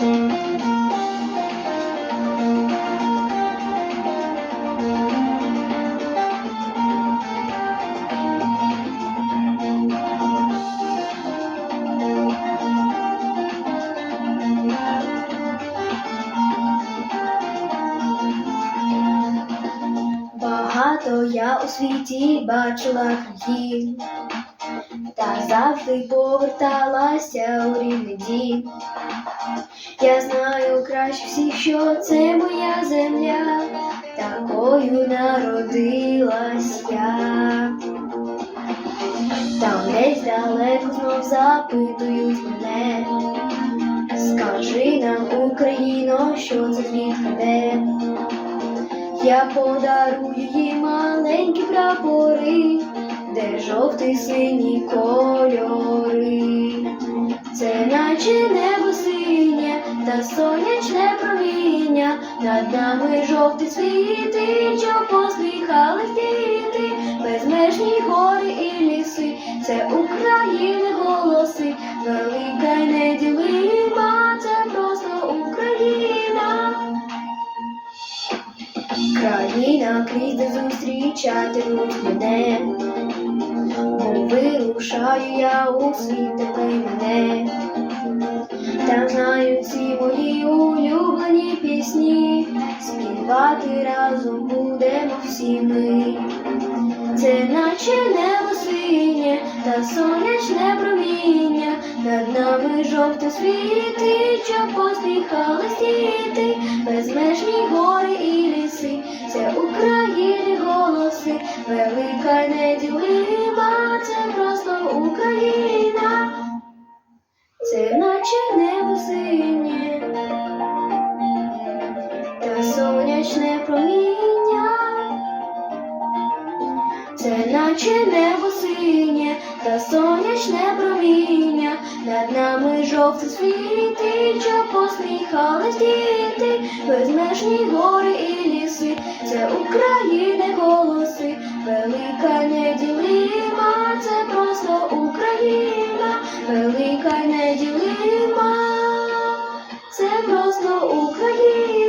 Багато я у світі бачила країн, та завжди поверталася у рідний дім. Я знаю краще всіх, що це моя земля, такою народилась я. Там десь далеко знов запитують мене. Скажи нам, Україно, що це звідки де? Я подарую їм маленькі прапори, жовтий сині кольори. Це наче небо синє та сонячне проміння, над нами жовтий світить, що посміхались діти, безмежні гори і ліси, це України голоси, велика й неділима, це просто Україна. Країна крізь зустрічатимуть мене, вирушаю я у світ мене. Там знають всі мої улюблені пісні, співати разом будемо всі ми. Це наче небо синє та сонячне проміння, над нами жовто світить, що посміхались діти, безмежні гори і ліси, це України голоси, велика й сонячне проміння, це наче небо синє та сонячне проміння, над нами жовте світи, що посміхались діти, безмежні гори і ліси, це України голоси, велика неділима, це просто Україна, велика неділима, це просто Україна.